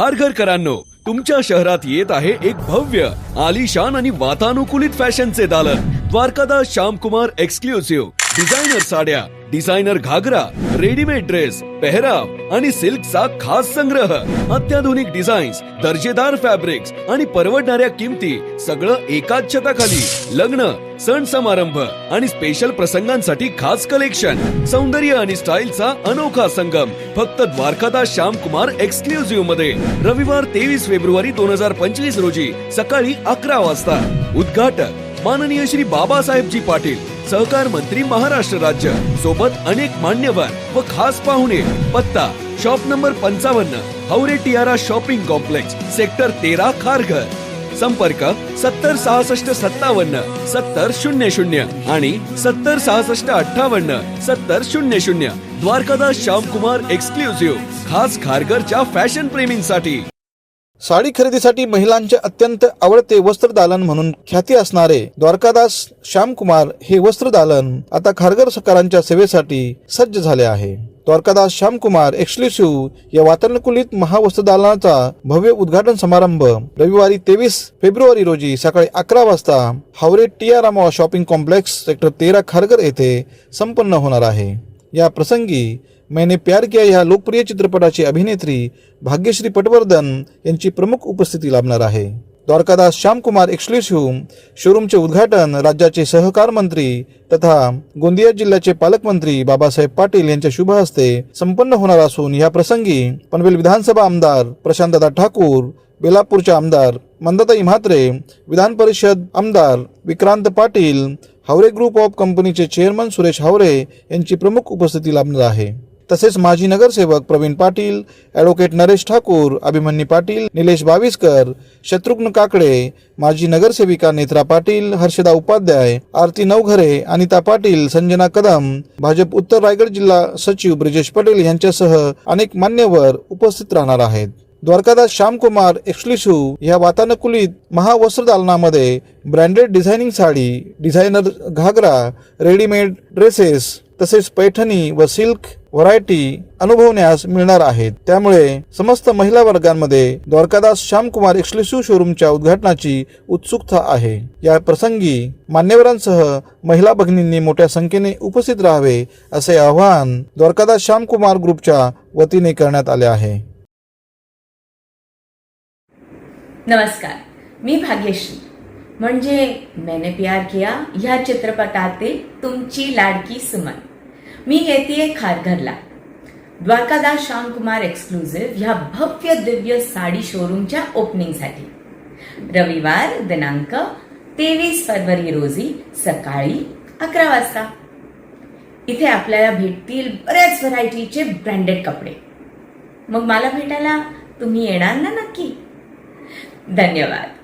खारघरकरांनो तुमच्या शहरात येत आहे एक भव्य आलिशान आणि वातानुकूलित फॅशनचे दालन. द्वारकादास श्यामकुमार एक्सक्लुसिव्ह डिझायनर साड्या डिझायनर घागरा रेडीमेड ड्रेस पेहराव आणि सिल्कचा खास संग्रह. अत्याधुनिक डिझाईन्स दर्जेदार फॅब्रिक्स आणि परवडणाऱ्या किमती सगळं एकाच छताखाली लग्न सण समारंभ आणि स्पेशल प्रसंगांसाठी खास कलेक्शन सौंदर्य आणि स्टाईलचा अनोखा संगम. फक्त द्वारकादास श्यामकुमार एक्सक्लुझिव्हमध्ये. रविवार तेवीस फेब्रुवारी दोन हजार पंचवीस रोजी सकाळी अकरा वाजता. उद्घाटक माननीय श्री बाबासाहेबजी पाटील सहकार मंत्री महाराष्ट्र राज्य सोबत अनेक मान्यवर व खास पाहुणे पत्ता शॉप नंबर पंचावन्न Haware Tiara shopping complex sector तेरा खारघर. संपर्क सत्तर सहासष्ट सत्तावन्न सत्तर शून्य शून्य आणि सत्तर सहासष्ट अठ्ठावन्न सत्तर शून्य शून्य. द्वारकादास श्यामकुमार एक्सक्लुझिव्ह खास खारघरच्या फॅशन प्रेमींसाठी. साडी खरेदीसाठी महिलांचे अत्यंत आवडते वस्त्रदालन म्हणून ख्याती असणारे द्वारकादास श्यामकुमार हे वस्त्रदालन आता खारगर सकारांच्या सेवेसाठी सज्ज झाले आहे. द्वारकादास श्यामकुमार एक्सक्लुसिव्ह या वातानुकूलित महावस्त्रदालनाचा भव्य उद्घाटन समारंभ रविवारी तेवीस फेब्रुवारी रोजी सकाळी अकरा वाजता हावरे टियारामा शॉपिंग कॉम्प्लेक्स सेक्टर तेरा खारगर येथे संपन्न होणार आहे. या प्रसंगी मैंने प्यार किया ह्या लोकप्रिय चित्रपटाची अभिनेत्री भाग्यश्री पटवर्धन यांची प्रमुख उपस्थिती लाभणार आहे. द्वारकादास श्यामकुमार एक्सक्लुसिव्ह शोरूमचे उद्घाटन राज्याचे सहकार मंत्री तथा गोंदिया जिल्ह्याचे पालकमंत्री बाबासाहेब पाटील यांच्या शुभ हस्ते संपन्न होणार असून या प्रसंगी पनवेल विधानसभा आमदार प्रशांतदा ठाकूर बेलापूरचे आमदार मंदाताई म्हात्रे विधान परिषद आमदार विक्रांत पाटील हावरे ग्रुप ऑफ कंपनीचे चेअरमन सुरेश हावरे यांची प्रमुख उपस्थिती लाभणार आहे. तसेच माजी नगरसेवक प्रवीण पाटील ॲडव्होकेट नरेश ठाकूर अभिमन्यू पाटील निलेश बाविस्कर शत्रुघ्न काकडे माजी नगरसेविका नेत्रा पाटील हर्षदा उपाध्याय आरती नवघरे अनिता पाटील संजना कदम भाजप उत्तर रायगड जिल्हा सचिव ब्रिजेश पटेल यांच्यासह अनेक मान्यवर उपस्थित राहणार आहेत. द्वारकादास श्यामकुमार एक्सक्लुसिव्ह या वातानुकूलित महावस्त्रदालनामध्ये ब्रँडेड डिझायनिंग साडी डिझायनर घागरा रेडीमेड ड्रेसेस तसेच पैठणी व सिल्क व्हरायटी अनुभवण्यास मिळणार आहेत. त्यामुळे समस्त महिला वर्गांमध्ये द्वारकादास श्यामकुमार एक्सक्लुसिव्ह शोरूमच्या उद्घाटनाची उत्सुकता आहे. या प्रसंगी मान्यवरांसह महिला भगिनींनी मोठ्या संख्येने उपस्थित राहावे असे आवाहन द्वारकादास श्यामकुमार ग्रुपच्या वतीने करण्यात आले आहे. नमस्कार. मी भाग्यश्री. म्हणजे मैंने प्यार किया ह्या चित्रपटातील तुमची लाडकी सुमन. मी येते खारघरला द्वारकादास श्यामकुमार एक्सक्लुझिव्ह ह्या भव्य दिव्य साडी शोरूमच्या ओपनिंगसाठी रविवार दिनांक तेवीस फरवरी रोजी सकाळी अकरा वाजता. इथे आपल्याला भेटतील बऱ्याच व्हरायटीचे ब्रँडेड कपडे. मग मला भेटायला तुम्ही येणार ना नक्की? धन्यवाद.